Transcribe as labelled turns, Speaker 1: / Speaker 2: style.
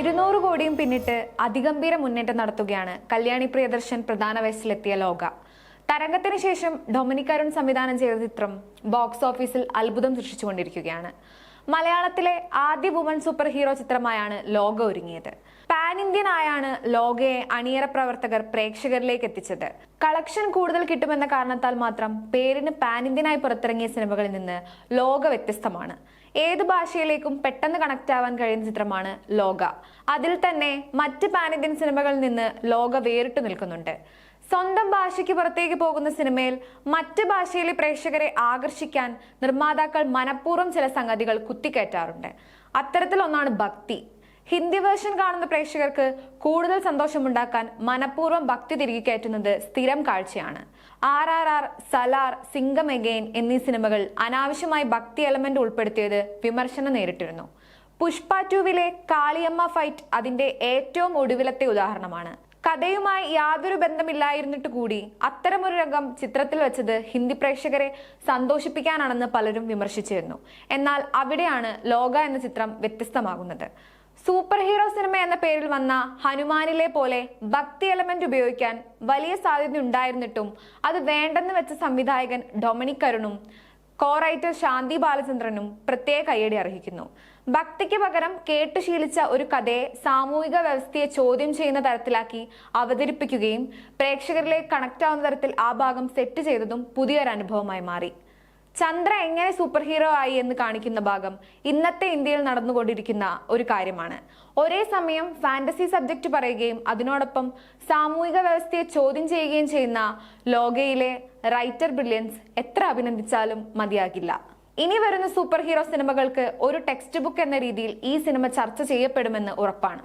Speaker 1: ഇരുന്നൂറ് കോടിയും പിന്നിട്ട് അതിഗംഭീര മുന്നേറ്റം നടത്തുകയാണ് കല്യാണി പ്രിയദർശൻ പ്രധാന വയസ്സിലെത്തിയ ലോക. തരംഗത്തിന് ശേഷം ഡൊമിനിക് അരുൺ സംവിധാനം ചെയ്ത ചിത്രം ബോക്സ് ഓഫീസിൽ അത്ഭുതം സൃഷ്ടിച്ചുകൊണ്ടിരിക്കുകയാണ്. മലയാളത്തിലെ ആദ്യ വുമൺ സൂപ്പർ ഹീറോ ചിത്രമായാണ് ലോക ഒരുങ്ങിയത്. പാൻ ഇന്ത്യൻ ആയാണ് ലോകയെ അണിയറ പ്രവർത്തകർ പ്രേക്ഷകരിലേക്ക് എത്തിച്ചത്. കളക്ഷൻ കൂടുതൽ കിട്ടുമെന്ന കാരണത്താൽ മാത്രം പേരിന് പാൻ ഇന്ത്യനായി പുറത്തിറങ്ങിയ സിനിമകളിൽ നിന്ന് ലോക വ്യത്യസ്തമാണ്. ഏത് ഭാഷയിലേക്കും പെട്ടെന്ന് കണക്ട് ആവാൻ കഴിയുന്ന ചിത്രമാണ് ലോക. അതിൽ തന്നെ മറ്റ് പാൻ ഇന്ത്യൻ സിനിമകളിൽ നിന്ന് ലോക വേറിട്ട് നിൽക്കുന്നുണ്ട്. സ്വന്തം ഭാഷയ്ക്ക് പുറത്തേക്ക് പോകുന്ന സിനിമയിൽ മറ്റ് ഭാഷയിലെ പ്രേക്ഷകരെ ആകർഷിക്കാൻ നിർമ്മാതാക്കൾ മനഃപൂർവം ചില സംഗതികൾ കുത്തിക്കയറ്റാറുണ്ട്. അത്തരത്തിലൊന്നാണ് ഭക്തി. ഹിന്ദി വേർഷൻ കാണുന്ന പ്രേക്ഷകർക്ക് കൂടുതൽ സന്തോഷമുണ്ടാക്കാൻ മനഃപൂർവം ഭക്തി തിരികെ കയറ്റുന്നത് സ്ഥിരം കാഴ്ചയാണ്. R R R Salaar Singham again എന്നീ സിനിമകൾ അനാവശ്യമായി ഭക്തി എലമെന്റ് ഉൾപ്പെടുത്തിയത് വിമർശനം നേരിട്ടിരുന്നു. പുഷ്പ ടുവിലെ കാളിയമ്മ ഫൈറ്റ് അതിന്റെ ഏറ്റവും ഒടുവിലത്തെ ഉദാഹരണമാണ്. കഥയുമായി യാതൊരു ബന്ധമില്ലായിരുന്നിട്ട് കൂടി അത്തരമൊരു രംഗം ചിത്രത്തിൽ വെച്ചത് ഹിന്ദി പ്രേക്ഷകരെ സന്തോഷിപ്പിക്കാനാണെന്ന് പലരും വിമർശിച്ചിരുന്നു. എന്നാൽ അവിടെയാണ് ലോക എന്ന ചിത്രം വ്യത്യസ്തമാകുന്നത്. സൂപ്പർ ഹീറോ സിനിമ എന്ന പേരിൽ വന്ന ഹനുമാനിലെ പോലെ ഭക്തി എലമെന്റ് ഉപയോഗിക്കാൻ വലിയ സാധ്യത ഉണ്ടായിരുന്നിട്ടും അത് വേണ്ടെന്ന് വെച്ച സംവിധായകൻ ഡൊമിനിക് അരുണും കോ റൈറ്റർ ശാന്തി ബാലചന്ദ്രനും പ്രത്യേക കയ്യടി അർഹിക്കുന്നു. ഭക്തിക്ക് പകരം കേട്ടു ശീലിച്ച ഒരു കഥയെ സാമൂഹിക വ്യവസ്ഥയെ ചോദ്യം ചെയ്യുന്ന തരത്തിലാക്കി അവതരിപ്പിക്കുകയും പ്രേക്ഷകരിലേക്ക് കണക്ട് ആവുന്ന തരത്തിൽ ആ ഭാഗം സെറ്റ് ചെയ്തതും പുതിയൊരു അനുഭവമായി മാറി. ചന്ദ്ര എങ്ങനെ സൂപ്പർ ഹീറോ ആയി എന്ന് കാണിക്കുന്ന ഭാഗം ഇന്നത്തെ ഇന്ത്യയിൽ നടന്നുകൊണ്ടിരിക്കുന്ന ഒരു കാര്യമാണ്. ഒരേ സമയം ഫാന്റസി സബ്ജക്റ്റ് പറയുകയും അതിനോടൊപ്പം സാമൂഹിക വ്യവസ്ഥയെ ചോദ്യം ചെയ്യുകയും ചെയ്യുന്ന ലോകയിലെ റൈറ്റർ ബ്രില്യൻസ് എത്ര അഭിനന്ദിച്ചാലും മതിയാകില്ല. ഇനി വരുന്ന സൂപ്പർ ഹീറോ സിനിമകൾക്ക് ഒരു ടെക്സ്റ്റ് ബുക്ക് എന്ന രീതിയിൽ ഈ സിനിമ ചർച്ച ചെയ്യപ്പെടുമെന്ന് ഉറപ്പാണ്.